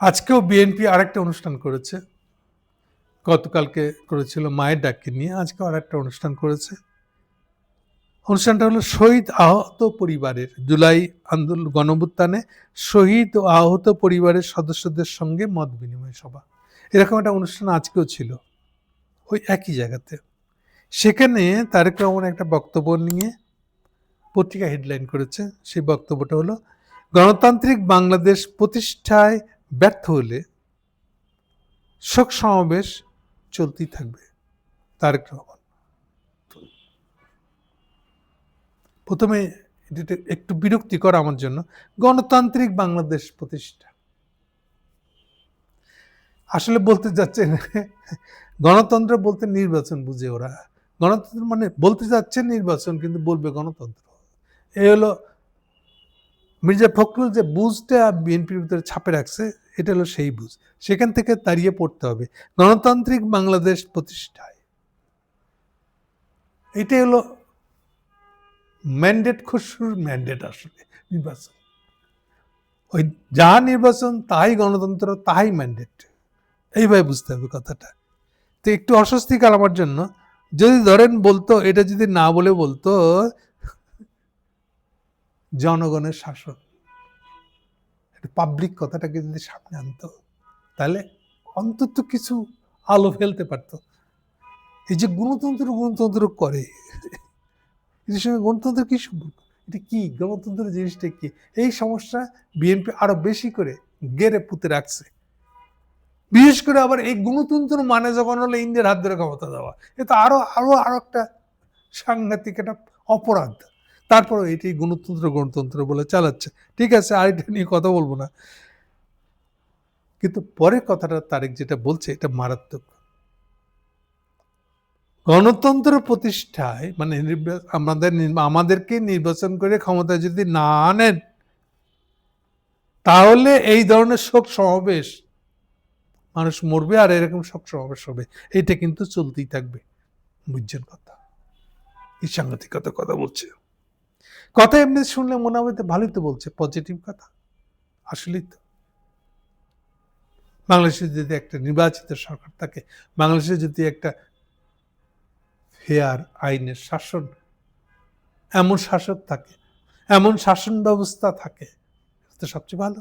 আজকেও বিএনপি আরেকটা অনুষ্ঠান করেছে। গতকালকে করেছিল মায়ের ডাককে নিয়ে আজকে আরেকটা অনুষ্ঠান করেছে। অনুষ্ঠানটা হলো শহীদ আহত পরিবারের জুলাই আন্দোলন গণভুত্থানে শহীদ ও আহত পরিবারের সদস্যদের সঙ্গে মত বিনিময় সভা। এরকম একটা অনুষ্ঠান আজকেও ছিল ওই একই জায়গাতে। সেখানে তারেক রহমান একটা বক্তব্য নিয়ে পত্রিকা হেডলাইন করেছে। সেই বক্তব্যটা হলো, গণতান্ত্রিক বাংলাদেশ প্রতিষ্ঠায় ব্যর্থ হলে শোক সমাবেশ চলতেই থাকবে। তারেক রহমান। প্রথমে একটু বিরক্তিকর আমার জন্য। গণতান্ত্রিক বাংলাদেশ প্রতিষ্ঠা। আসলে বলতে যাচ্ছে গণতন্ত্র বলতে নির্বাচন বুঝে ওরা। গণতন্ত্র মানে বলতে যাচ্ছে নির্বাচন, কিন্তু বলবে গণতন্ত্র। এই হলো মির্জা ফখরুল যে বুঝটা বিএনপির ভিতরে ছাপে রাখছে এটা হলো সেই বুঝ। সেখান থেকে দাঁড়িয়ে পড়তে হবে। গণতান্ত্রিক বাংলাদেশ প্রতিষ্ঠায়। এটাই হলো ম্যান্ডেট খুশুর ম্যান্ডেট আসলে নির্বাচন। ওই যা নির্বাচন, তাই গণতন্ত্র, তাই ম্যান্ডেট এইভাবে বুঝতে হবে কথাটা। তো একটু অস্বস্তিকর আমার জন্য? যদি ধরেন বলতো, এটা যদি না বলে বলতো, জনগণের শাসন। পাবলিক কথাটাকে যদি সামনে আনতো, তাহলে অন্তত কিছু আলো ফেলতে পারতো। এই যে গণতন্ত্র গণতন্ত্র করে, এদের সঙ্গে গণতন্ত্র কি সম্পর্ক? এটা কি? গণতন্ত্র জিনিসটা কী? এই সমস্যা বিএনপি আরও বেশি করে গেড়ে পুঁতে রাখছে। বিশেষ করে আবার এই গণতন্ত্র মানে যখন হলো ইন্ডিয়ার হাত ধরে ক্ষমতা দেওয়া এটা আরও আরও আরও আরও একটা সাংঘাতিক একটা অপরাধ। তারপরে এটি গণতন্ত্র গণতন্ত্র বলে চালাচ্ছে। ঠিক আছে, আর এটা নিয়ে কথা বলব না। কিন্তু পরের কথাটা তারেক যেটা বলছে, এটা মারাত্মক। গণতন্ত্র প্রতিষ্ঠায় মানে আমাদের আমাদেরকে নির্বাচন করে ক্ষমতা যদি না আনেন, তাহলে এই ধরনের শোক সমাবেশ, মানুষ মরবে আর এরকম শোক সমাবেশ হবে। এটা কিন্তু চলতেই থাকবে। বুঝছেন কথা? এই সাংঘাতিকতা কথা বলছে। কথা এমনি শুনলে মনে হবে ভালোই তো বলছে পজিটিভ কথা। আসলেই তো। বাংলাদেশে যদি একটা নির্বাচিত সরকার থাকে, বাংলাদেশে যদি একটা ফেয়ার আইনের শাসন, এমন শাসক থাকে, এমন শাসন ব্যবস্থা থাকে তো সবচেয়ে ভালো।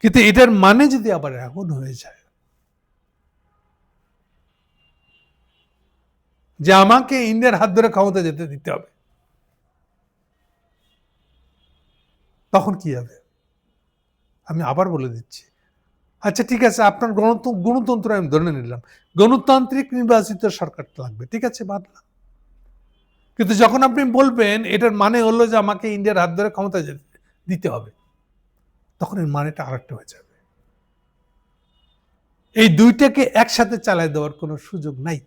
কিন্তু এটার মানে যদি আবার এমন হয়ে যায় যে আমাকে ইন্ডিয়ার হাত ধরে ক্ষমতা যেতে দিতে হবে। তখন কি হবে? আমি আবার বলে দিচ্ছি। আচ্ছা ঠিক আছে, আপনার গণতন্ত্র গণতন্ত্র আমি ধরে নিলাম। গণতান্ত্রিক নির্বাচিত সরকার লাগবে, ঠিক আছে, বাদলাম। কিন্তু যখন আপনি বলবেন, এটার মানে হলো যে আমাকে ইন্ডিয়ার হাত ধরে ক্ষমতা দিতে হবে, তখন এর মানেটা আরেকটা হয়ে যাবে। এই দুইটাকে একসাথে চালায় দেওয়ার কোনো সুযোগ নাই।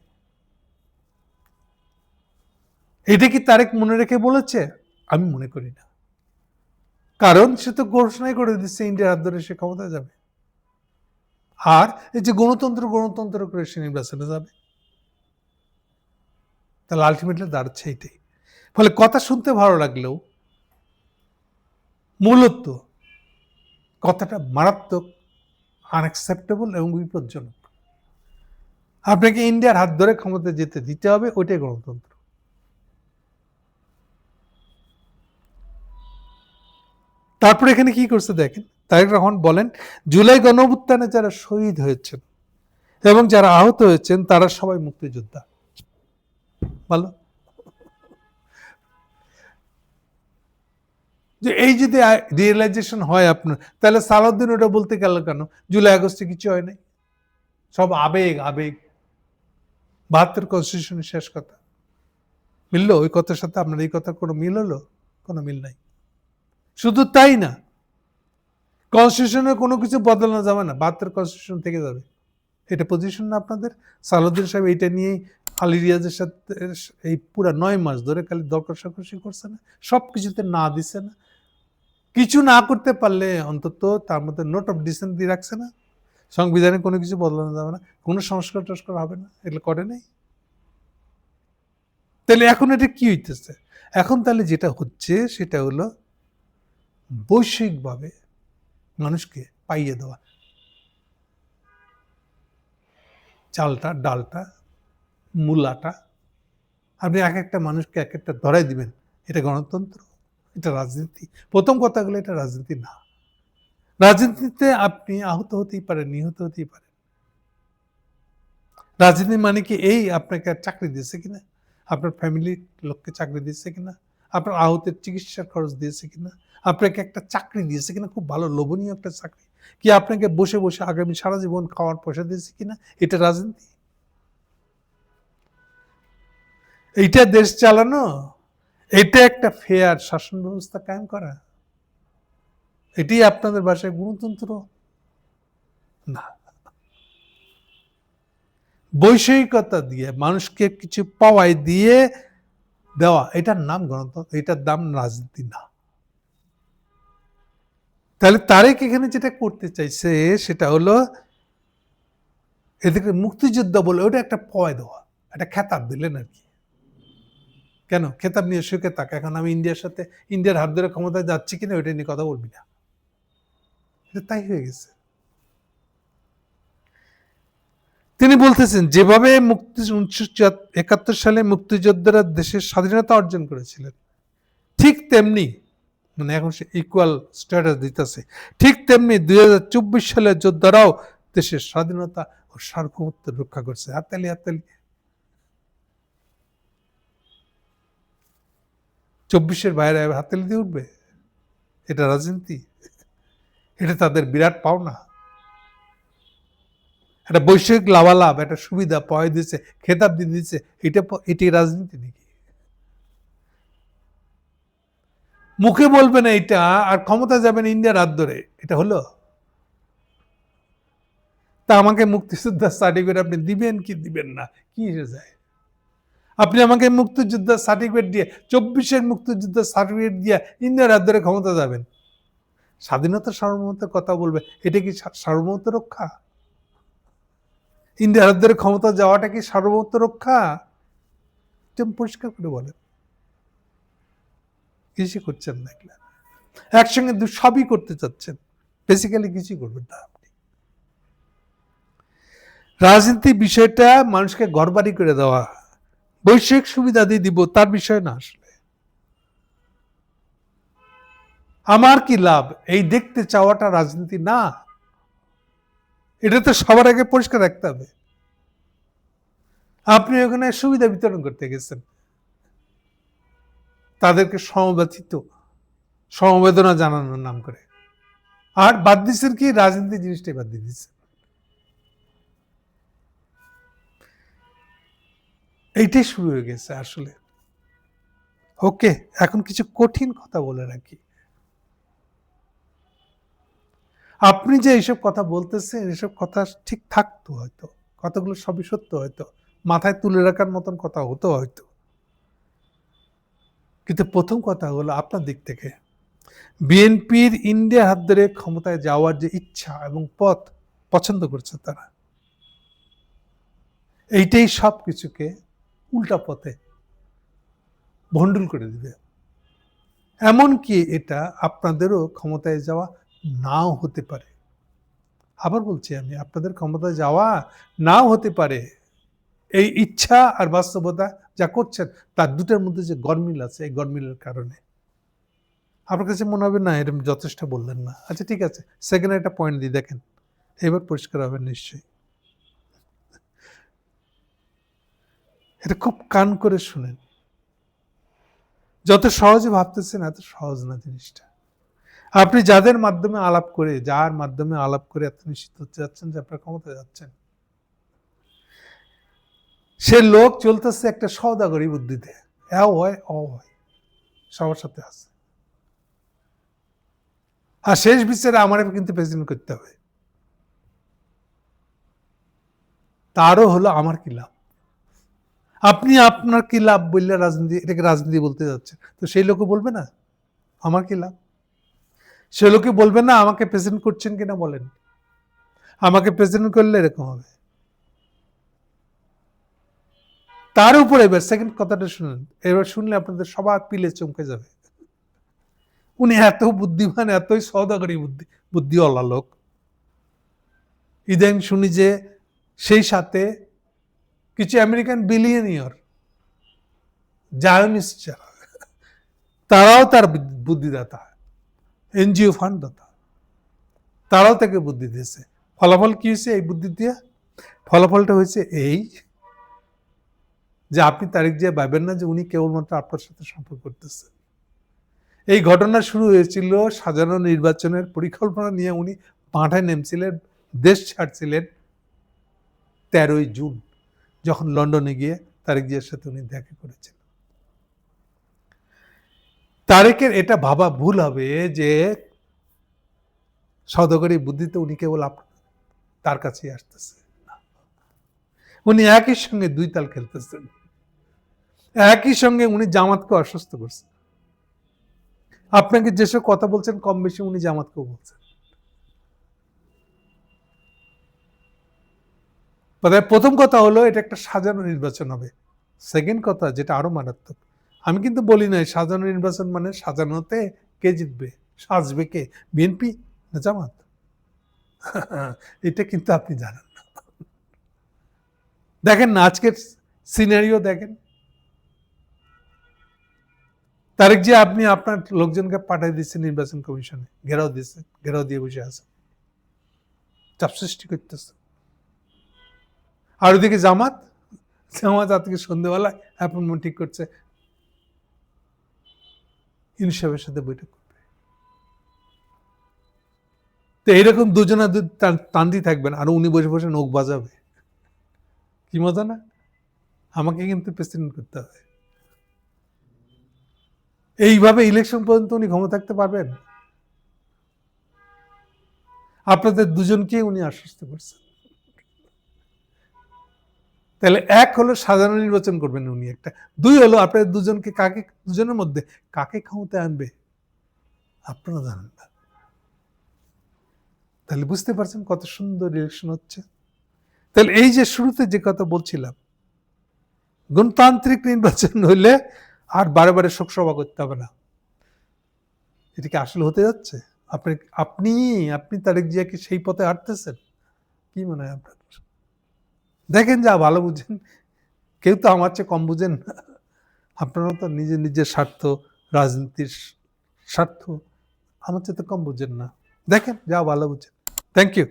এটা কি তারেক মনে রেখে বলেছে? আমি মনে করি না। কারণ সে তো ঘোষণাই করে দিচ্ছে ইন্ডিয়ার হাত ধরে সে ক্ষমতা যাবে। আর এই যে গণতন্ত্র গণতন্ত্র করে সে নির্বাচনে যাবে। তাহলে আলটিমেটলি দাঁড়াচ্ছে এইটাই ফলে কথা শুনতে ভালো লাগলেও মূলত কথাটা মারাত্মক আনএক্সেপ্টেবল এবং বিপজ্জনক। আপনাকে ইন্ডিয়ার হাত ধরে ক্ষমতা যেতে দিতে হবে, ওইটাই গণতন্ত্র। তারপর এখানে কি করছে দেখেন? তারেক রহমান বলেন, জুলাই গণঅভ্যুত্থানে যারা শহীদ হয়েছেন এবং যারা আহত হয়েছেন, তারা সবাই মুক্তিযোদ্ধা। ভালো? যে এই যদি রিয়েলাইজেশন হয় আপনার, তাহলে সালাউদ্দিন ওটা বলতে গেল কেন? জুলাই আগস্টে কিছু হয় নাই? সব আবেগ আবেগ। বাহাত্তর কনস্টিটিউশনের শেষ কথা। মিললো? ওই কথার সাথে আপনার এই কথার কোনো মিল হলো? কোনো মিল নাই। শুধু তাই না কনস্টিটিউশনে কোনো কিছু বদলানো যাবে না, বাহাত্তর কনস্টিটিউশন থেকে যাবে। এটা পজিশন না আপনাদের? সালাউদ্দিন সাহেব এইটা নিয়েই আলী রিয়াজের সাথে এই পুরা নয় মাস ধরে খালি দরকার সকসি করছে না সব কিছুতে না দিছে না। কিছু না করতে পারলে অন্তত তার মধ্যে নোট অফ ডিসেন্ট দিয়ে রাখছে না। সংবিধানে কোনো কিছু বদলানো যাবে না, কোনো সংস্কার টস্কার হবে না, এগুলো করে নেই। তাহলে এখন এটা কি হইতেছে? এখন তাহলে যেটা হচ্ছে সেটা হলো বৈশ্বিকভাবে মানুষকে পাইয়ে দেওয়া। চালটা, ডালটা, মূলাটা, আপনি এক একটা মানুষকে এক একটা ধরাই দিবেন, এটা গণতন্ত্র, এটা রাজনীতি। প্রথম কথাগুলো এটা রাজনীতি না। রাজনীতিতে আপনি আহত হতেই পারেন, নিহত হতেই পারেন। রাজনীতি মানে কি, এই আপনাকে আর চাকরি দিয়েছে কিনা? আপনার ফ্যামিলির লোককে চাকরি দিচ্ছে কিনা? আপনার আহতের চিকিৎসার খরচ দিয়েছে কিনা? আপনাকে একটা চাকরি দিয়েছে কিনা? খুব ভালো, লোভনীয় একটা চাকরি। কি আপনাকে বসে বসে আগামী সারা জীবন খাওয়ার পয়সা দিয়েছে কিনা? এটা রাজনীতি। এইটা দেশ চালানো, এটা একটা ফেয়ার শাসন ব্যবস্থা কায়েম করা। এটি আপনাদের ভাষায় গণতন্ত্র। না। বৈষয়িকতা দিয়ে, মানুষকে কিছু পাওয়াই দিয়ে দেওয়া, এটার নাম গণতন্ত্র, এটার নাম রাজনীতি না। তাহলে তারেক এখানে যেটা করতে চাইছে, সেটা হলো এদেরকে মুক্তিযোদ্ধা বলে, ওটা একটা পয় দেওয়া, একটা খেতাব দিলেন আর কি। কেন? খেতাব নিয়ে সুখে থাক এখন আমি ইন্ডিয়ার সাথে, ইন্ডিয়ার হাত ধরে ক্ষমতায় যাচ্ছি কিনা, ওইটা নিয়ে কথা বলবি না। তাই হয়ে গেছে। তিনি বলতেছেন, যেভাবে মুক্তি উনিশশো একাত্তর সালে মুক্তিযোদ্ধারা দেশের স্বাধীনতা অর্জন করেছিলেন, ঠিক তেমনি মানে এখন সে ইকুয়াল স্ট্যাটাস দিতেছে, ঠিক তেমনি দুই হাজার চব্বিশ সালের যোদ্ধারাও দেশের স্বাধীনতা ও সার্বভৌমত্ব রক্ষা করছে। হাততালি হাততালি চব্বিশের বাইরে হাততালি দিয়ে উঠবে? এটা রাজনীতি? এটা তাদের বিরাট পাওনা। একটা বৈষয়িক লাভালাভ, একটা সুবিধা পয় দিচ্ছে খেতাব দিয়ে দিচ্ছে এটা এটি রাজনীতি নাকি? মুখে বলবেন এইটা আর ক্ষমতা যাবেন ইন্ডিয়ার হাত ধরে, এটা হলো? তা আমাকে মুক্তিযোদ্ধার সার্টিফিকেট আপনি দিবেন কি দিবেন না? কি এসে যায়? আপনি আমাকে মুক্তিযোদ্ধার সার্টিফিকেট দিয়ে, চব্বিশের মুক্তিযোদ্ধার সার্টিফিকেট দিয়ে ইন্ডিয়ার হাত ধরে ক্ষমতা যাবেন। স্বাধীনতা সার্বভৌমত্বের কথা বলবে, এটা কি সার্বভৌমত্ব রক্ষা? ধরে ক্ষমতা যাওয়াটা কি সার্বভৌমত্ব রক্ষা? পরিষ্কার করে বলেন। কিছুই করছেন না এগুলা। একসঙ্গে সবই করতে চাচ্ছেন। বেসিক্যালি কিছুই করবেন না আপনি। রাজনীতি বিষয়টা মানুষকে ঘরবাড়ি করে দেওয়া বৈষয়িক সুবিধা দিয়ে দিব, তার বিষয় না আসলে। আমার কি লাভ? এই দেখতে চাওয়াটা রাজনীতি না। এটা তো সবার আগে পরিষ্কার রাখতে হবে। আপনি ওখানে সুবিধা বিতরণ করতে গেছেন। তাদেরকে সমব্যথিত সমবেদনা জানানোর নাম করে। আর বাদ দিচ্ছেন কি? রাজনীতি জিনিসটাই বাদ দিয়ে দিচ্ছেন এইটাই শুরু হয়ে গেছে আসলে। ওকে, এখন কিছু কঠিন কথা বলে রাখি। আপনি যে এইসব কথা বলতেছেন, এসব কথা ঠিক থাকতো হয়তো। কথাগুলো সবই সত্য হয়তো। মাথায় তুলে রাখার মতন কথা হতো হয়তো। কিন্তু প্রথম কথা হলো আপনার দিক থেকে। বিএনপির ইন্ডিয়া হাত ধরে ক্ষমতায় যাওয়ার যে ইচ্ছা এবং পথ পছন্দ করছে তারা। এইটাই সব কিছুকে উল্টা পথে ভণ্ডুল করে দিবে। এমনকি এটা আপনাদেরও ক্ষমতায় যাওয়া নাও হতে পারে। আবার বলছি আমি, আপনাদের ক্ষমতায় যাওয়া নাও হতে পারে। এই ইচ্ছা আর বাস্তবতা যা করছেন, তার দুটার মধ্যে যে গরমিল আছে, এই গরমিলের কারণে। আপনার কাছে মনে হবে, না এরকম যথেষ্ট বললেন না। আচ্ছা ঠিক আছে সেকেন্ড একটা পয়েন্ট দিয়ে দেখেন। এবার পরিষ্কার হবে, নিশ্চয়ই। এটা খুব কান করে শুনেন। যত সহজে ভাবতেছেন, এত সহজ না জিনিসটা। আপনি যাদের মাধ্যমে আলাপ করে, যার মাধ্যমে আলাপ করে এত নিশ্চিত হতে যাচ্ছেন যে আপনার ক্ষমতা যাচ্ছেন? সে লোক চলতেছে একটা সৌদাগরি বুদ্ধিতে। এও হয় অ হয়। সবার সাথে আছে। আর শেষ বিচারে আমার কিন্তু প্রেসিডেন্ট করতে হবে। তারও হলো আমার কি লাভ? আপনি আপনার কি লাভ বললে রাজনীতি, এটাকে রাজনীতি বলতে যাচ্ছে তো সেই লোকও বলবে না? আমার কি লাভ? সে লোকে বলবে, না, আমাকে প্রেজেন্ট করছেন কিনা বলেন। আমাকে প্রেজেন্ট করলে এরকম হবে। তার উপরে এবার সেকেন্ড কথাটা শুনুন এবার শুনলে আপনাদের সবার পিলে চমকে যাবে। উনি এত বুদ্ধিমান, এতই সৌদাগরী বুদ্ধি, বুদ্ধিওয়ালা লোক। ইদানিং শুনি যে সেই সাথে কিছু আমেরিকান বিলিয়নিয়র জায়নিস্ট যারা, তারাও তার বুদ্ধিদাতা। এনজিও ফান্ড দাতা তারাও তাকে বুদ্ধি দিয়েছে। ফলাফল কি হয়েছে এই বুদ্ধি দিয়ে? ফলাফলটা হয়েছে এই যে আপনি তারিখ যে ভাবেন না যে উনি কেবলমাত্র আপনার সাথে সম্পর্ক করতেছে। এই ঘটনা শুরু হয়েছিল সাজানো নির্বাচনের পরিকল্পনা নিয়ে উনি মাঠায় নেমছিলেন, দেশ ছাড়ছিলেন তেরোই জুন, যখন লন্ডনে গিয়ে তারেক জিয়ার সাথে উনি দেখা করেছেন। তারেকের এটা ভাবা ভুল হবে যে সদগরী বুদ্ধিতে উনি কেবল তার কাছেই আসতেছে। উনি একই সঙ্গে দুই তাল খেলতেছেন। একই সঙ্গে উনি জামাতকে অসুস্থ করছেন। আপনাকে যেসব কথা বলছেন, কম বেশি উনি জামাতকেও বলছেন। প্রথম কথা হলো, এটা একটা সাজানো নির্বাচন হবে। সেকেন্ড কথা, যেটা আরও মারাত্মক আমি কিন্তু বলি নাই, সাজানো নির্বাচন মানে সাজানোতে কে জিতবে? সাজবে কে? বিএনপি না জামাত? এটা কিন্তু আপনি জানেন না। দেখেন না, আজকের সিনারিও দেখেন। তারেক যে আপনি আপনার লোকজনকে পাঠাই দিচ্ছেন নির্বাচন কমিশনে। ঘেরাও দিচ্ছে ঘেরাও দিয়ে বসে আছে। চাপ সৃষ্টি করতেছে। আর ওদিকে জামাত জামাত আজকে সন্ধ্যেবেলায় অ্যাপয়েন্টমেন্ট ঠিক করছে। ইনসাফের সাথে বৈঠক করবে। তো এইরকম দুজনা দু টান- থাকবেন, আর উনি বসে বসে নখ বাজাবে। কি মজা না? আমাকে কিন্তু প্রেসিডেন্ট করতে হবে। এইভাবে ইলেকশন পর্যন্ত উনি ক্ষমতা থাকতে পারবেন? আপনাদের দুজনকে উনি আশ্বস্ত করছেন। তাহলে এক হলো সাধারণ নির্বাচন করবেন উনি একটা। দুই হলো আপনাদের দুজনকে কাকে, দুজনের মধ্যে কাকে ক্ষমতায় আনবে? আপনারা জানেন না। তাহলে বুঝতে পারছেন কত সুন্দর ইলেকশন হচ্ছে? তাহলে এই যে শুরুতে যে কথা বলছিলাম, গণতান্ত্রিক নির্বাচন হইলে আর বারে বারে শোকসভা করতে হবে না। এটা কি আসলে হতে যাচ্ছে? আপনি আপনি আপনি তারেক জিয়াকে সেই পথে হাঁটতেছেন? কি মনে হয় আপনার? দেখেন যা ভালো বুঝেন। কেউ তো আমার চেয়ে কম বুঝেন না। আপনারা তো নিজের নিজের স্বার্থ, রাজনীতির স্বার্থ আমার চেয়ে তো কম বুঝেন না। দেখেন যা ভালো বুঝেন। Thank you